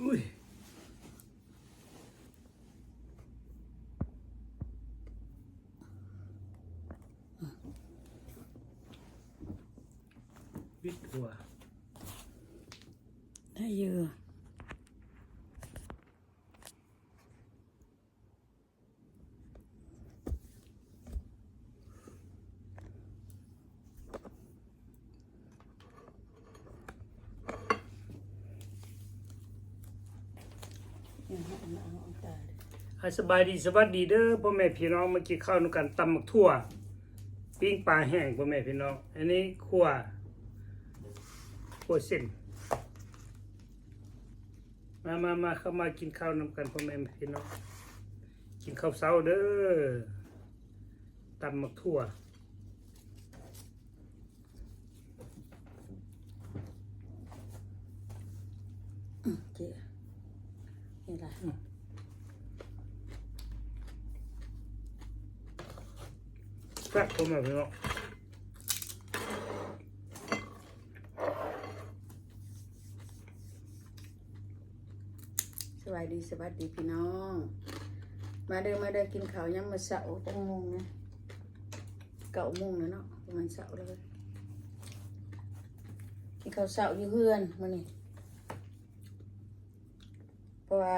อุ้ยวิท ย์หัวได้เยอะอะสบายดีสวัสดีเด้อพ่อแม่พี่น้องเมื่อกี้ข้าวนำกันตำหมักทั่ว ปิ้งปลาแห้งพ่อแม่พี่น้อง อันนี้ขั่วขั่วเส้นมามามาเข้ามากินข้าวนำกันพ่อแม่พี่น้องกินข้าวเช้าเด้อตำหมักทั่วเจ๊นี่แหละ ซ่บพ่อแม่พี่น้องสวัสดีสวัสดีพี่น้อง มาเดินมาเดินกินข้าวยำมาเสาร์ตั้งโมงนะเก้าโมงนะเนาะประมาณเสาร์เลยกินข้าวเสาร์อยู่เพื่อนมานี่เพราะว่า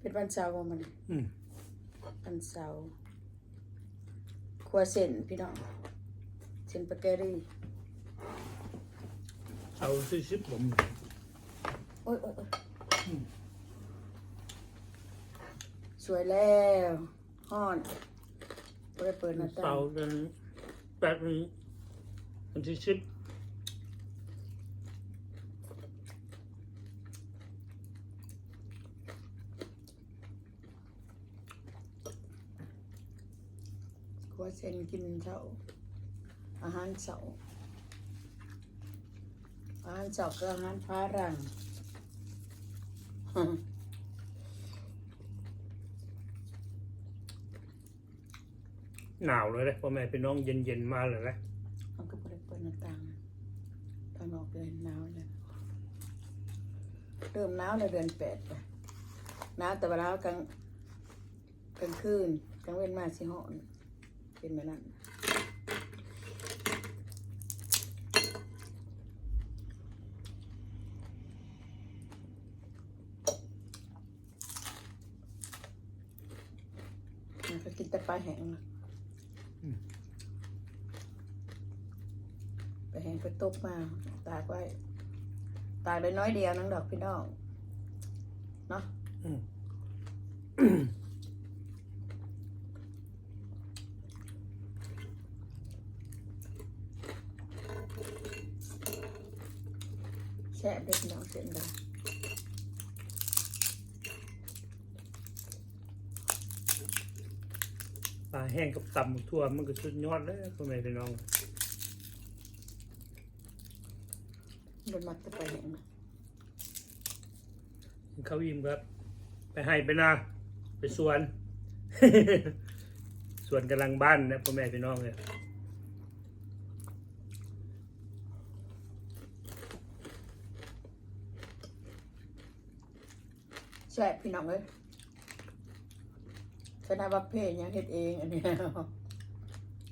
เป็นวันเสาร์ว่ามันอืมวันเสาร์ครั วเส้นพี่น้องเส้นสปาเกตตี้เอาซื้อชิปผมโอ้ยโอ้ยโอ้ยสวยแล้วห้อนบ่ได้เปิดหน้าต่าเสางร์กันแปดนี้วันที่ชิป เส้นกินเช้าอาหารเช้าอาหารเช้าก็อาหารพารังหนาวเลยเลยพ่อแม่พี่น้องเย็นๆมาเลยนะมันก็บ่ได้เปิดหน้าต่างตอนออกเดือนหนาวเลยเริ่มหนาวในเดือนแปดไปหนาวแต่เวลากลางกลางคืนกลางเว้นมาสิฮ้อน เป็นแบบนั้นมันก็กินแต่ปลาแห้งนะปลาแห้งไปตกมาตากไว้ ตากได้น้อยเดียวนังดอกพี่น้อง เนาะ อืม แซ่บเด็กน้องเส้นได้ ปลาแห้งกับ ตำทั่วมันก็สุดยอดเลยพ่อแม่พี่น้องบนมักจะไปแห้งนะเขาอิ่มครับ ไปให้ไปนาไปสวน สวนกำลังบ้านนะพ่อแม่พี่น้องเลยแซ่บพี่น้องเลย ชนะบัพเพ่ยังเฮ็ดเองอันนี้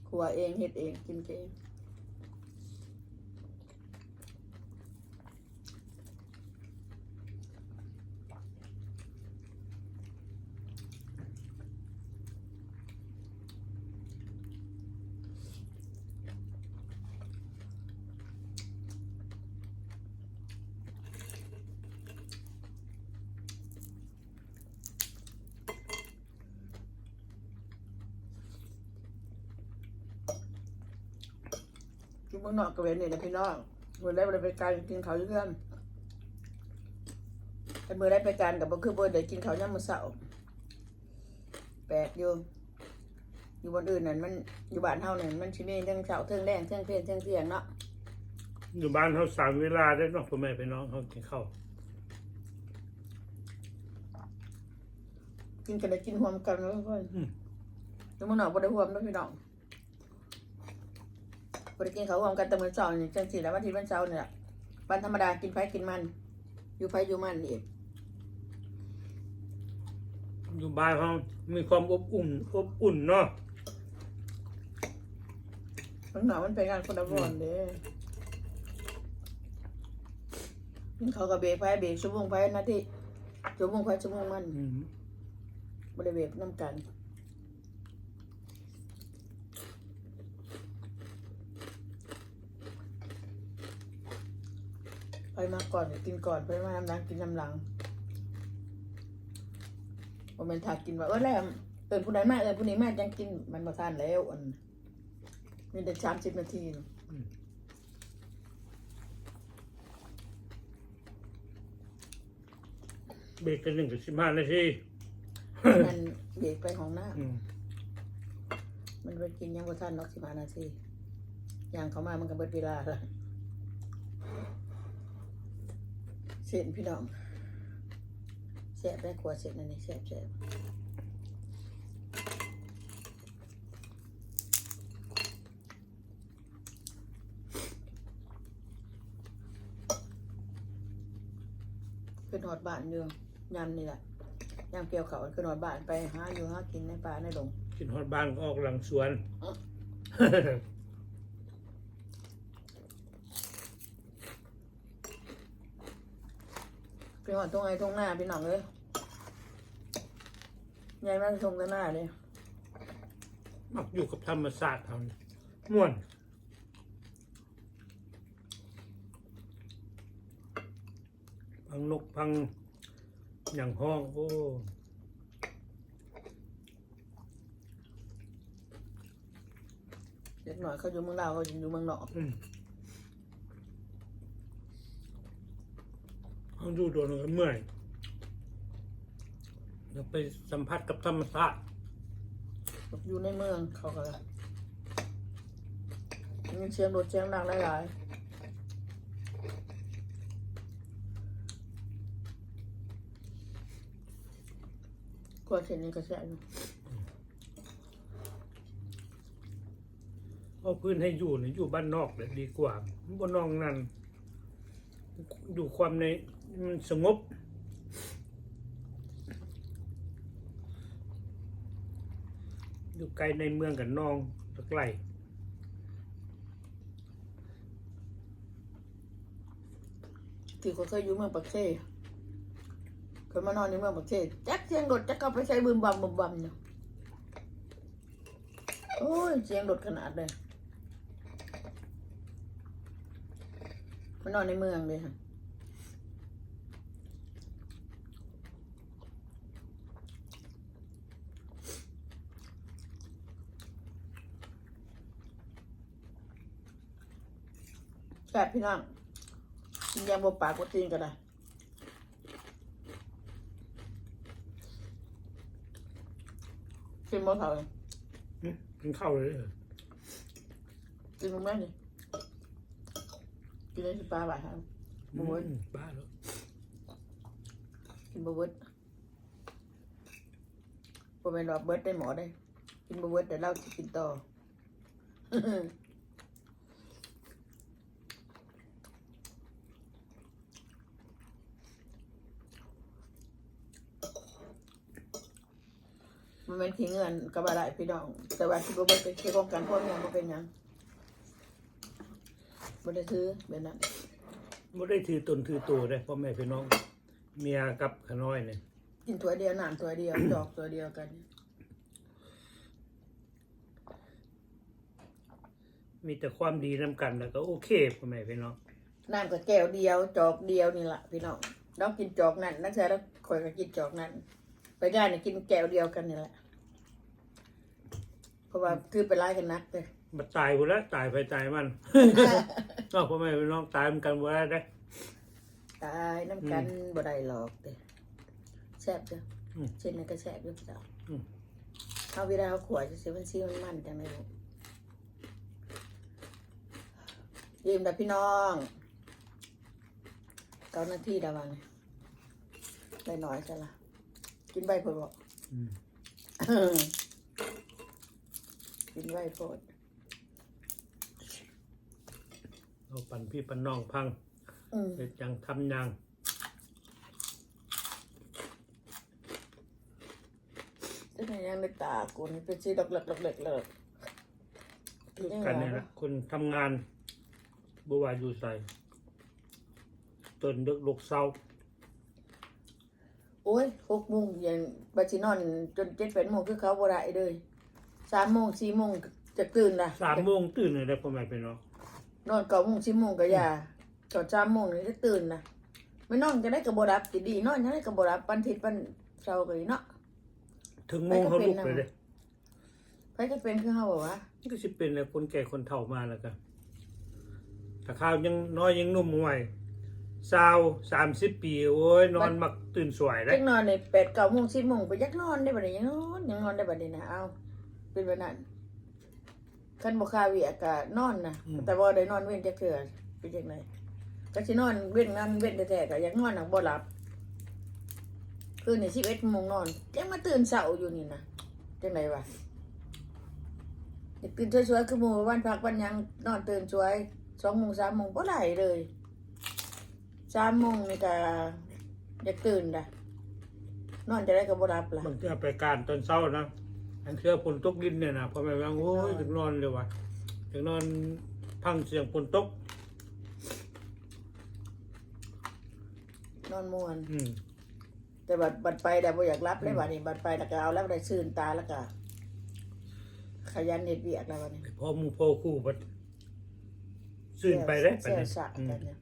ครัวเองเฮ็ดเองกินเอง มืองนอกกระเวนนี่นะพี่น้องมือได้ไปการกินเขาวอยู่เพื่อนแต่มือได้ไปการกับบ่คือบ่ได้กินเขาวย่ำมื้อเช้าแปลกอยู่อยู่บนอื่นนั่นมันอยู่บ้านเฮานั่นมันสิมีเรื่องเช้าเทิงแรงเทิงเพลนเทิงเที่ยงเนาะอยู่บ้านเขาสามเวลาได้เนาะพ่อแม่พี่น้องเขากินข้าวกินกันได้กินรวมกันแล้วเพิ่นอืมอยู่เมืองนอกบ่ได้รวมเด้อพี่น้อง บ่ได้กินเขาวรวมกันแต่มื้อเช้านี่จังซี่แหล้ววันอาที่วันเช้านี่ล่ะวันธรรมดากินไผกินมัน อยู่ไผอยู่มันนี่อยู่บ้านเขามีความอบอุ่นอบอุ่นเนาะมันหนาวมันเป็นงานคนละบอนเด้กินเขาวกับเบรกไปเบรกชั่วโมงไปนาทีชั่วโมงไปชั่วโมงมันอืมบริเวณน้ำกัน ไปมาก่อนกินก่อนไปมาน้ำหลังกินน้ำหลังผมเป็นถากกินว่าเออแล้วเอินผู้ใดมาเอินผู้นี้มาจังกินมันมาทานแล้วอันมีแต่สามสิบนาทีเนอะเบรกกันหนึ่งถึงสิบห้านาทีมันเบรกไปของหน้าอืมมันไปกินยังบ่ทันนอกสิบห้านาทีอย่างเขามามันก็เบิดเวลาละเส้นพี่น้องแซ่บได้กว่าเส้นอันนี้แซ่บแซ่บขึ้นหอดบ้านอยู่ยำนี่แหละยำเกี่ยวเขาขึ้นหอดบ้านไปหาอยู่หากินในป่าในดงกินฮอดบ้านก็ออกหลังสวน ไปหอดตรงไอ้ตรงหน้าพี่น้องเลยยายมาตรงกันหน้าเลยมักอยู่กับธรรมศาสตร์เขานี่ม่วน พังนกพังอย่างห้อง โอ้ เด็กหน่อยเขาอยู่เมืองลาวเขาอยู่เมืองนอก อืม เขาดูโดนกันเมื่อยเดี๋ยวไปสัมผัสกับธรรมศาสตร์อยู่ในเมืองเขาก็เลยมีเสียงรถเสียงดังหลายๆกลัวเช่นนี้ก็แซ่บอยู่เอาพื้นให้อยู่เนี่ยอยู่บ้านนอกเลยดีกว่าบนนอกนั้นอยู่ความในมัน สงบ อยู่ไกลในเมืองกับน้องตะไกลที่เขาเคยอยู่เมืองปักเซ่เคยมานอนในเมืองปักเซ่จักเสียงรถจักเข้าไปใช้บึมบัมบึมบัมเนี่ยโอ้ยเสียงรถขนาดเลยมานอนในเมืองเลยค่ะ ซ่บพี่น้องกินยำบปากก็ตีนก็ได้กินบ่เท่าเลยหึกินข้าวเลยเออกินมึงแม่นี่กินได้สิปลาบ่ายฮะอืบ่เบิดมบ้าแล้วกินบ่เบิดบ่แม่นว่าเบิดได้หมอได้ กินบ่เบิดแต่เราสิกินต่อ มันเป็นขี้เงินกับอะไรพี่น้อง แต่ว่าที่บ่เบิดเป็นเกี่ยวกับการพ่นยังบ่เป็นหยังบ่ได้ถือแบบนั้นไม่ได้ถือตนถือตัวเลยพ่อแม่พี่น้อง เมียกับขน้อยเนี่ยกินถ้วยเดียวน้ำถ้วยเดียวดอกตัวเดียวกัน มีแต่ความดีน้ำกันแล้วก็โอเคพ่อแม่พี่น้องน้ำก็แก้วเดียวจอกเดียวนี่แหละพี่น้องเรากินจอกนั่นนักแสดงคอยก็กินจอกนั่น ไปได้เนี่ยกินแก้วเดียวกันนี่แหละ เพราะว่าคือไปไล่กันนักเลยมาตายหมดแล้วตายไปตายมัน นอกพ่อแม่พี่น้องตายเหมือนกันหมดแล้วได้ ตายน้ำกันบ่ได้หรอกเด้แซ่บจ้ะอืมเช่นนั้นก็แซ่บอยู่พี่น้องอืม เอาเวลาเอาขวดจะเสียมันซีมันมันจังไม่รู้ยืมแต่พี่น้องเก้านาทีดาวังได้น้อยจ้ะละ กินใบเพิ่นบอกอืม กินใบโพดเอาปั่นพี่ปั่นน้องพังอืมเฮ็ดยังทำยังจะไหนยังในตากูนี่เป็นสีดอกเล็กดอกเล็กเลยคือกันนี่แหละคนทำงานบ่ว่าอยู่ใส่ต้นเดึกลูกเศร้าโอ้ย หกโมงเย็นบัดสินอนจนเจ็ดแปดโมงคือเขาบ่ได้เลยสามโมงสี่โมงจะตื่นละสามโมงตื่นเลยได้พ่อแม่พี่น้องนอนเก้าโมงสิบโมงก็อย่าตอนสามโมงนี่ได้ตื่นนะไม่นอนจะได้กับบรับจะดีนอนจะได้กับบรับปันทิศปันเช้าก็อีเนาะถึงโมงเขาลุกไปเลยใครก็เป็นคือเฮาบอกว่านี่ก็สิเป็นแล้วคนแก่คนเฒ่ามาแล้วกันถ้าข้าวยังน้อยยังหนุ่มใหม่สาวสามสิบปีโอ้ยนอนมัก ตื่นสวยได้จักนอนในแปดเก้าโมงสิบโมงไปยักนอนได้บัดนี้ยังนอนยังนอนได้บัดนี้นะเอาเป็นแบบนั้นคันบ่คาเวียกะนอนนะแต่บ่ได้นอนเว้นจักเทื่อเป็นจังไดก็สินอนเว้นนั้นเว้นแท้ๆก็อยากนอนน่ะบ่หลับคืนนี้11โมงนอนยังมาตื่นเช้าอยู่นี่นะจังไดวะอยากตื่นสวยๆคือหมู่วันพักวันหยังนอนตื่นสวยสองโมงสามโมงก็ไหลเลยสามโมงนี่ก็ อยากตื่นด่ะนอนจะได้ก็บ่รับล่ะ บางทีไปการตอนเช้านะอันเชื่อฝนตกดินเนี่ยนะพ่อแม่ว่าโอ้ยถึงนอนเลยว่ะถึงนอนพังเสียงฝนตก นอนม่วน อืมแต่บัดบัดไปแต่บ่อยากรับเลยบัดนี้บัดไปแล้วก็เอาแล้วได้ชื่นตาแล้วก็ขยันเฮ็ดเวียกแล้วบัดนี้พ่อหมูพ่อคู่บัดซื่นไปได้ไปเสียเนี่ยสะอืมกันเนี่ย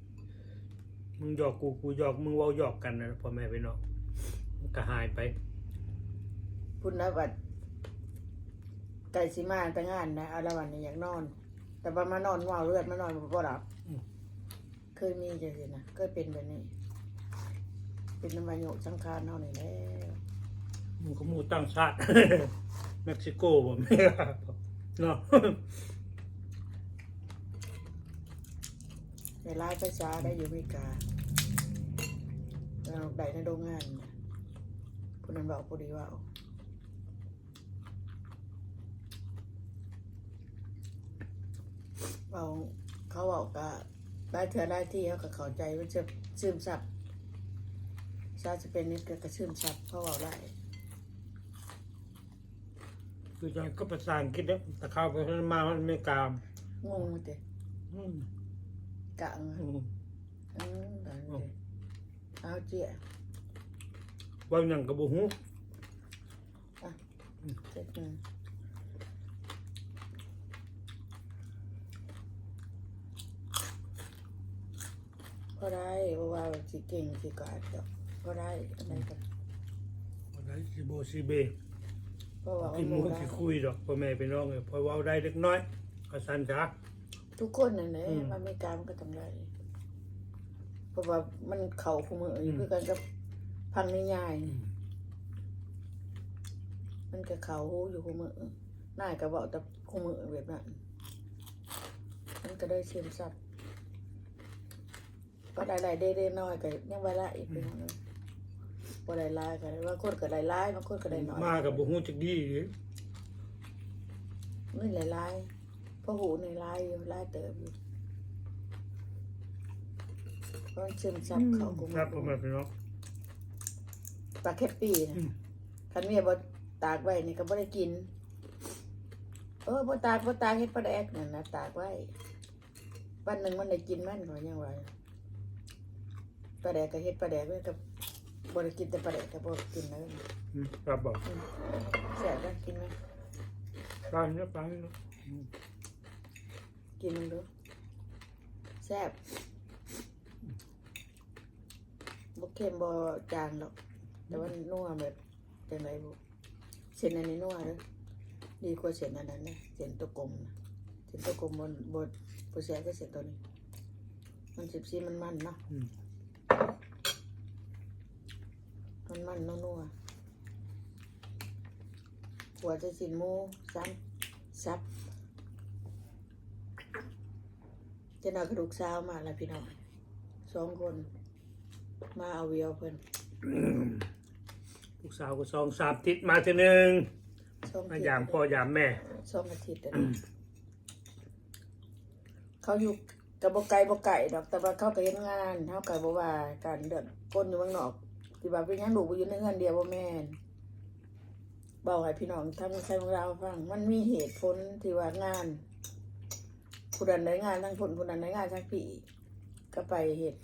มึงหยอกกูกูหยอกมึงเว้าหยอกกันนะพ่อแม่พี่น้องมันก็หายไป พุ่นนะบัดไก่สิมาแต่งานนะเอาละวันนี้อยากนอน แต่ว่ามานอนเมาเลือดมานอนบ่รับอืม เคยมีจังซี่นะเคยเป็นแบบนี้ เป็นน้ำมันโยกสังขารเฮานี่แหล้วมึงก็หมูตั้งชาติ เม็กซิโกบ่แม่เนาะ ในร้ายภาษาได้อยู่อเมริกาเราได้ในโรงงานนะผู้นั้นบอกผู้ดีว่าเอาเขาบอกก็ได้เธอได้ที่เขาก็เข้าใจว่าจะซึมซับชาติจะเป็นนิดก็กระซึมซับเขาบอกได้คือจะก็ภาษาอังกฤษเนี่ยแต่เข้าไปมาอเมริกางงมาเตะอืมกะงอืมอืมได้เตะ เอาเจี๊ยเว่าหยังกับบุหูเจ็ดหนึ่งก็ได้เพราะว่าสิเก่งสิกาดดอกก็ได้อะไรกันวันนั้นสิโบสิเบเพราะว่าที่มันมูบ่ได้สิคุยดอกพ่อแม่พี่น้องเอ้ยพอเว้าได้เล็กน้อยก็สันจ้า ทุกคนนั่นแหละอืม มันไม่กล้ามันก็ทำได้เพราะว่ามันเข่าคู่มืออยู่คือกันกับพังนิยายนี่มันก็เข่าอยู่คู่มือน่ายก็บอกแต่คู่มือแบบนั้นมันก็ได้เชื่อมซับก็ได้หลายได้ได้น้อยก็ยังไว้ละอีกเป็นนึงบ่ได้หลายก็ว่าคนก็ได้หลายบางคนก็ได้น้อยมากับบุหูจักดีอีกนี่หลายๆเพราะหูในหลายอยู่หลายเติบอยู่ก็เชื่อมซับเขาคู่มืครับพ่อแม่พี่น้อง ปลาแคปปี้นะอืม คันเมียบ่ตากไว้นี่ก็บ่ได้กิน เออบ่ตากบ่ตากเฮ็ดปลาแดกนั่นนะตากไว้ วันหนึ่งมันได้กินมันก็ยังว่าปลาแดกก็เฮ็ดปลาแดกไว้กับบ่ได้กินแต่ปลาแดกก็บ่กินเลยอืมครับบอกอืมแซ่บนะกินไหมตายเนี่ยตายเนาะ กินมันดูแซ่บบ่เค็มบ่จางหรอก แต่ว่านัวแบบจังไดบ่เส้นอันนี้นัวเด้อดีกว่าเส้นอันนั้นนะเส้นตัวกลมนะเส้นตัวกลมบนบนบ่แซ่บก็เส้นตัวนี้ มันสิบซีมันมันๆเนาะอืมมันมันๆนัวๆหัวจะสินหมูซ้ำซับ จะนเอากระดูกซาวมาแล้วพี่น้องสองคน มาเอาเวียวเพิ่นลูกสาวก็สองสามทิศมาทีหนึ่งสองมาทิศยามพ่อยามแม่ สองอาทิตย์แล้วนะเขาอยู่กับบกไก่บกไก่ดอก แต่ว่าเขาก็เฮ็ดงานเขาก็บ่ว่าการเดือดก้นอยู่เมืองนอกที่ว่าเป็นหยังลูกบ่อยู่ในเฮือนเดียวบ่แม่นบอกให้พี่น้องทำใช้ของเราฟัง มันมีเหตุผลที่ว่างาน ผู้ดันได้งานทั้งผลผู้ดันได้งานทั้งปีก็ไปเหตุ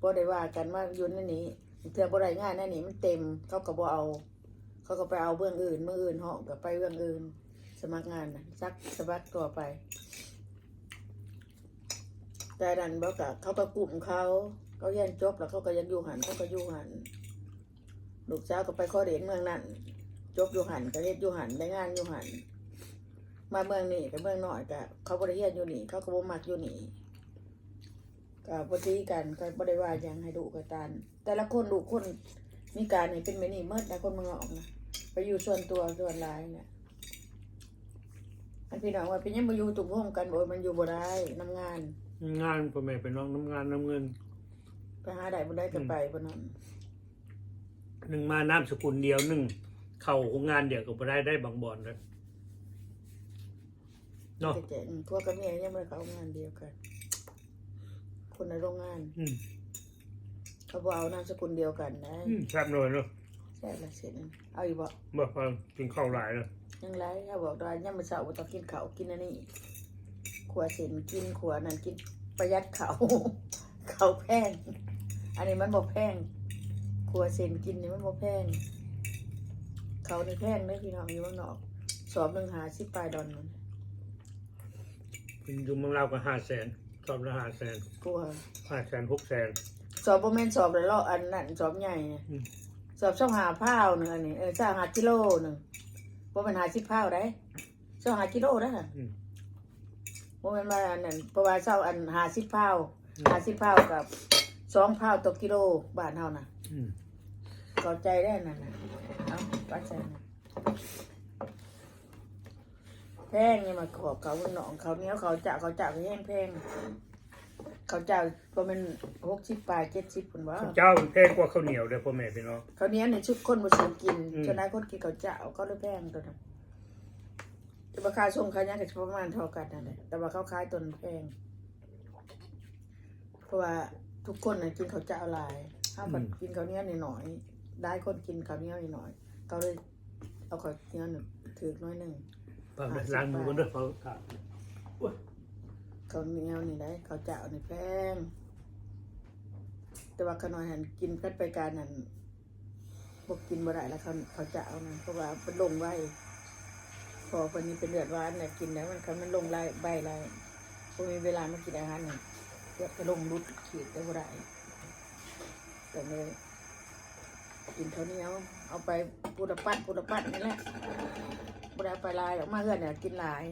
บ่ได้ว่ากันว่ายุ่นนั่นนี้เทื่อบ่ได้งานนั่นนี่มันเต็มเขาก็บ่เอา เขาก็ไปเอาเบื้องอื่นเบื้องอื่นเหาะก็ไปเบื้องอื่น สมัครงานนะซักสมัครตัวไปแต่ดันบอกกับเขาก็กลุ่มเขาเขาเรียนจบแล้วเขาก็ยังอยู่หันเขาก็อยู่หันลูกสาวก็ไปข้อเรียนเมืองนั้นจบอยู่หันก็เรียนอยู่หันได้งานอยู่หัน มาเมืองนี้กับเมืองน้อยก็เขาบริเรียนอยู่นี่ เขาก็บ่มักอยู่นี่ก็บ่ตีกันก็บ่ได้ว่าหยังให้ดูกันตานแต่ละคนลูกคนมีการนี่เป็นแบบนี้เมื่อแต่คนเมืองนอกนะไปอยู่ส่วนตัวส่วนหลายเนี่ยอันพี่น้องว่าเป็นยังมาอยู่ตุ่มห้องกันบ่มันอยู่บ่ได้นํงาน งานพ่อแม่เป็นน้องน้ำงานน้ำเงินไปหาได้บ่ได้ก็ไปบ่นั้นหนึ่งมานามสกุลเดียวหนึ่งเข่าของงานเดียวก็บ่ได้ได้บางบอนเลย เนาะ แต่แจกอืมพวกกับเมียยังไม่เข้างานเดียวกัน คนในโรงงาน อืมเขาบอกเอานามสกุลเดียวกันนะอืมครับหน่อยเนาะแซ่บละเสร็จเอาอีกบ่บ่ฟังกินข้าวหลายเนาะยังไรถ้าบอกว่ายังไม่เช้าบ่ต้องกินข้าวกินอันนี้ขวเส้นกินขวนั่นกินประหยัดข้าวข้าวแพงอันนี้มันบ่แพงขวเส้นกินนี่มันบ่แพงเขาวนี่แพงเด้อพี่น้องอยู่เมืองนอก สอบหนึงหาสิบปลายดอนมันกิน อยู่เมืองเราวก็ห้าแสนสอบละห้าแสนกลัวห้าแสนหกแสน สอบบ่แม่นสอบเลยลอกอันนั้นสอบใหญ่เนี่ยอืม สอบช่องหาพ้าวหนึ่งอันนี้เออช่องหากิโลหนึ่งบ่แม่นหาสิบพ้าวได้ช่องหากิโลได้ค่ะอืมบ่แม่นว่าอันนั้นเพราะว่าเช่าอันหาสิบพ้าวหาสิบพ้าวกับสองพ้าวต่อกิโลบ้านเฮาน่ะอืมเข้าใจได้นั่นน่ะเอ้าปัจจัยนะ แพงนี่มาขอบเขาหนองเขาเหนี้ยวเขาจะเขาจะก็แห้งแพงเขาจะประมาณหกสิบปลายเจ็ดสิบคนว่าข้าวเจ้าแพงกว่าข้าวเหนียวเด้อพ่อแม่พี่น้อง เขาวเหนี้ยในชุดคนมาสูกินอืม ชนะคนกินเขาวเจ้าเขาเลยแพงตัวนั้นแต่ราคาส่งขายยังกับประมาณเท่ากันนั่นแหละแต่ว่าเขาขายตัวนั้นแพงเพราะว่าทุกคนน่ะกินข้าวเจ้าหลายห้าคนกินข้าวเหนี้ยหน่อยๆได้คนกินข้าวเหนี้ยหน่อยๆเขาเลยเอาข้าวเหนี้ยหนึ่งถือน้อยหนึ่ง เด้ล้างมือกันด้อเขาครับข้าวเหนี้ยนี่ได้ข้าวเจ้านี่แพงแต่ว่าขนอยหันกินกันไปการนั่นบกกินบ่ได้แล้วเขาเขาเจ้านะเพราะว่าเป็นลงไว้ พอคนนี้เป็นเลือดหวานเนี่ยกินแล้วมันคันมันลงไล่ใบไล่พอมีเวลามากินอาหารเนี่ยเลือดก็ลงรุดขีดได้บ่ได้แต่เลยกินเท่านี้เอาเอาไปปูดปั้นปูดปั้นนี่แหละ บ่ได้เอาไปลายหรอกมาเพื่อนเนี่ยกินหลาย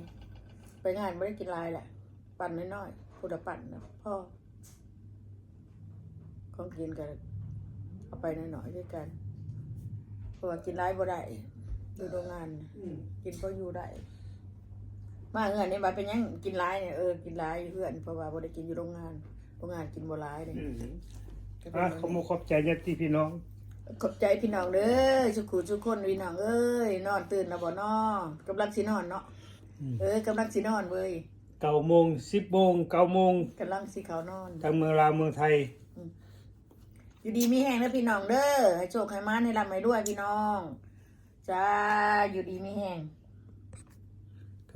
ไปงานไม่ได้กินหลายแหละ ปั้นน้อยๆปูดปั้นนะพ่อของกินกันเอาไปน้อยๆด้วยกันเพราะว่ากินหลายบ่ได้อยู่โรงงานน่ะกินก็อยู่ได้มาเฮือนนี่มาเป็นหยังกินร้ายเนี่ยเออกินร้ายอยู่เฮือนเพราะว่าบ่ได้กินอยู่โรงงานโรงงานกินบ่ร้ายเลยอืมก็เป็นอะแบบขอนี้บขอบใจญาติพี่น้อง ขอบใจพี่น้องเด้อสุขุสุขคนพี่น้องเอ้ยนอนตื่นแล้วบ่นอนกำลังสินอนเนาะอืมเอ้ยกำลังสินอนเว้ยเก้าโมงสิบโมงเก้าโมงกำลังสิเขานอนทางเมืองลาวเมืองไทย อยู่ดีมีแห้งนะพี่น้องเด้อให้โชคให้มาให้ร่ำให้รวยพี่น้องจ้าอยู่ดีมีแห้ง